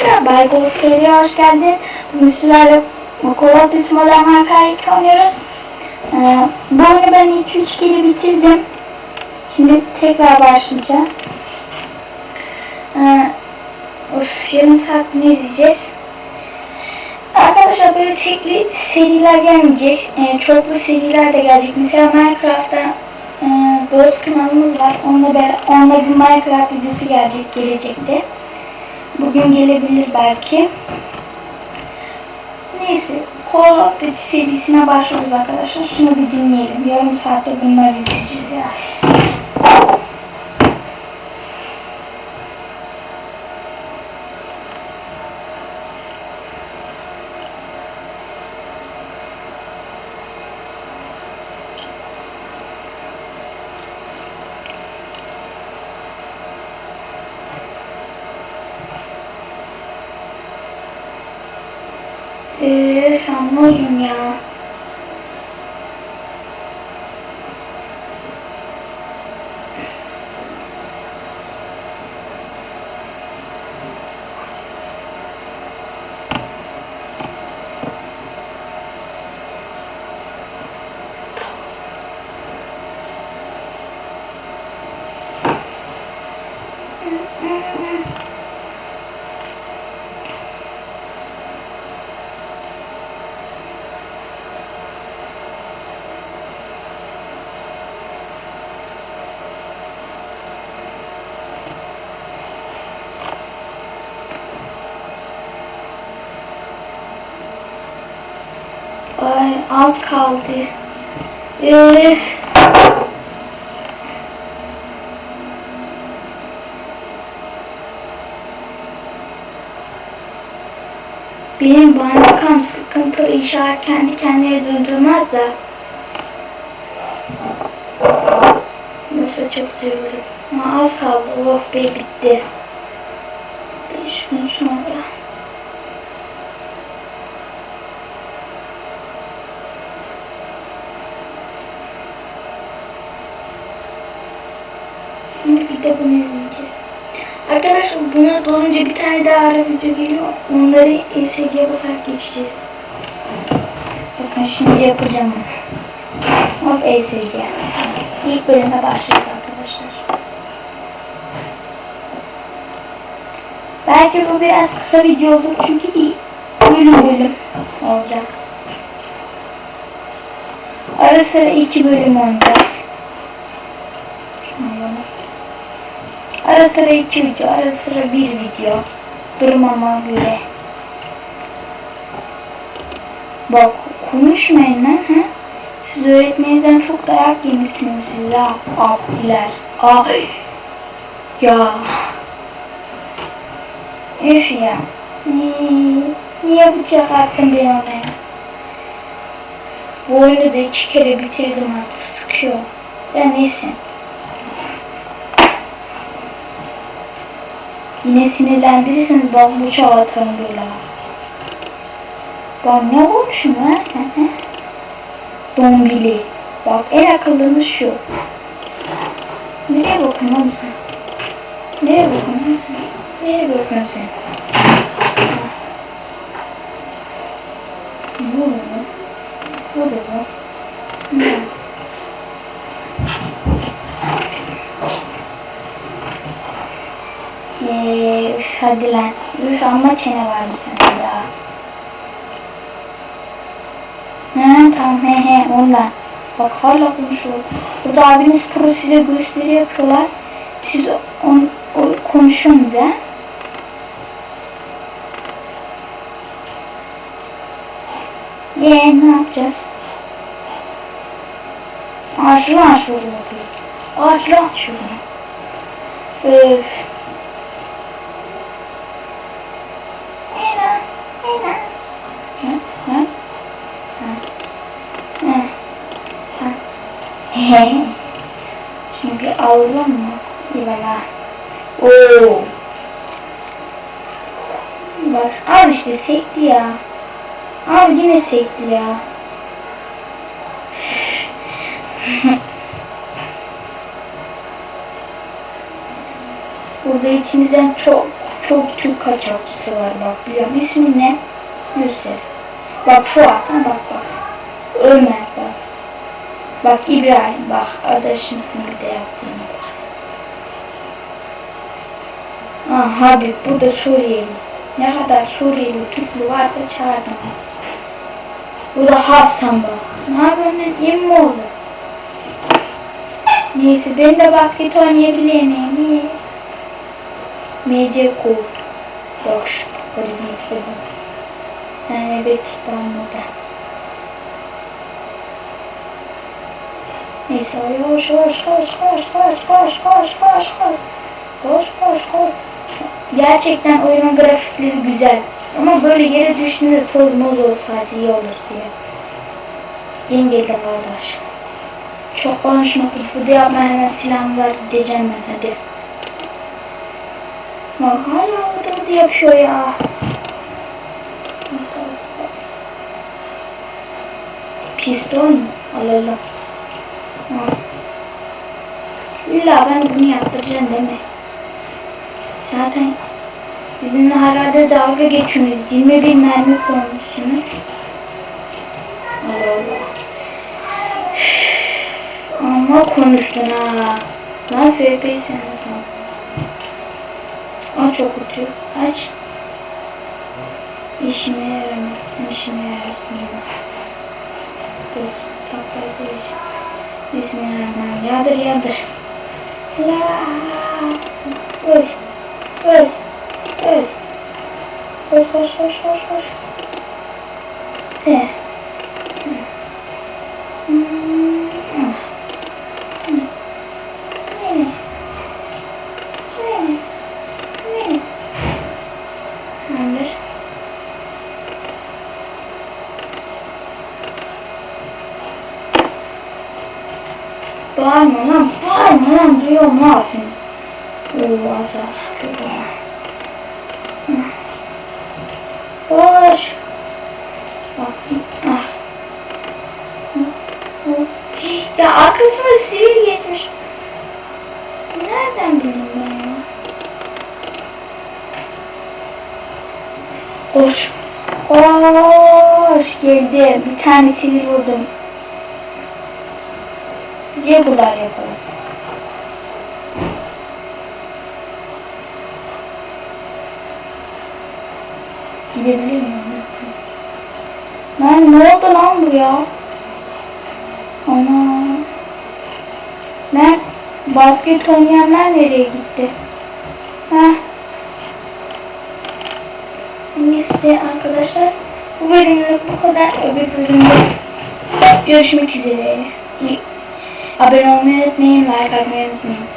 arkadaşlar. Bay Ghost TV'ye hoş geldiniz. Bugün sizlerle of Duty Modern Warfare 2 oynuyoruz. Ee, bu oyunu ben 2-3 kere bitirdim. Şimdi tekrar başlayacağız. Ee, of, yarım saat ne izleyeceğiz? Arkadaşlar böyle tekli seriler gelmeyecek. Ee, çoklu seriler de gelecek. Mesela Minecraft'ta e, Dost kanalımız var. Onunla, onunla bir Minecraft videosu gelecek gelecekte. Bugün gelebilir belki. Neyse. Call of Duty serisine başlıyoruz arkadaşlar. Şunu bir dinleyelim. Yarım saatte bunları izleyeceğiz ya. Üf anladım ya. Ay az kaldı. Üf. Benim bankam sıkıntılı inşaat kendi kendine durdurmaz da. Yoksa çok üzülürüm. Ama az kaldı. Oh be bitti. Gün sonra. Şimdi bir de bunu izleyeceğiz. Arkadaşlar buna dolunca bir tane daha ara video geliyor. Onları ESC'ye basarak geçeceğiz. Bakın şimdi yapacağım. Hop ESC. İlk bölüme başlıyoruz arkadaşlar. Belki bu biraz kısa video olur çünkü bir bölüm bölüm olacak. Ara sıra iki bölüm oynayacağız. Şunu Ara sıra iki video, ara sıra bir video. Durmama göre. Bak konuşmayın lan ha. Siz öğretmeninizden çok dayak yemişsiniz ya abdiler. Ay. Ya. Üf ya. Niye, niye bıçak attın ben ona ya? Bu oyunu da iki kere bitirdim artık sıkıyor. Ya neyse. Yine sinirlendirirseniz bak bıçağı atarım böyle. Bak ne olmuşsun lan sen he? Dombili. Bak en akıllınız şu. Nereye bakıyorsun oğlum sen? Nereye bakıyorsun lan sen? Nereye bakıyorsun sen? Bu mu? Bu da bu. Ne? Ee, üf, çene var mısın daha? Ha tamam he he ondan. Bak hala konuşuyor. Burada abiniz pro size gösteri yapıyorlar. Siz on, o, konuşuyorsunuz ha. Ye ne yapacağız? Ağaçlı ağaçlı oluyor. Ağaçlı ağaçlı. Öf. Mira, mira. Ha, ha, ha, ha, ha. He. Bir alalım mı? Bana. Oo. Bak al işte sekti ya. Al yine sekti ya. Burada içinizden çok çok Türk kaçakçısı var bak biliyorum. İsmi ne? Yusuf. Bak Fuat ha bak bak. Ömer bak. İbrahim bak. Adaşımsın bir de yaptığına bak. Ah Habib bu da Suriyeli. Ne kadar Suriyeli Türklü varsa çağırdım. Bu da Hasan bak. Ne yapıyorsun? Yem mi oldu? Neyse ben de basket oynayabilir miyim? Niye? MC. Bak şu karizmatik Sen evet tutan burada. Neyse koş koş koş koş koş koş koş koş koş koş koş koş Gerçekten oyunun grafikleri güzel. Ama böyle yere düştüğünde toz moz olsaydı iyi olur diye. Yengeyle kardeş. Çok konuşma kutuda yapma hemen silahımı ver gideceğim ben hadi. Bak hala vıdı vıdı yapıyor ya. Piston mu? Alalım. İlla ben bunu yaptıracağım mi? Zaten bizimle herhalde dalga geçiyorsunuz. 21 mermi koymuşsunuz. Allah Allah. Ama konuştun ha. Lan FP'yi sen tamam. Aç o kutuyu. Aç. İşime yaramazsın, işime yararsın. Dur, takla. Bismillahirrahmanirrahim. Yadır yadır. La. Öl. Öl. Öl. Koş koş koş koş koş. He. Bağırma lan, duyuyorum ha seni. Oo, az az hı. Ya arkasına sivil geçmiş. Nereden bileyim ben ya? Koş. Koş. Geldi. Bir tane sivil vurdum. Regular yapalım. Gidebilir miyim? Lan ne oldu lan bu ya? Ana. Ben basket oynayanlar nereye gitti? Heh. Neyse arkadaşlar. Bu bölümlük bu kadar. Öbür bölümde görüşmek üzere. İyi. Abone olmayı unutmayın. Like atmayı unutmayın.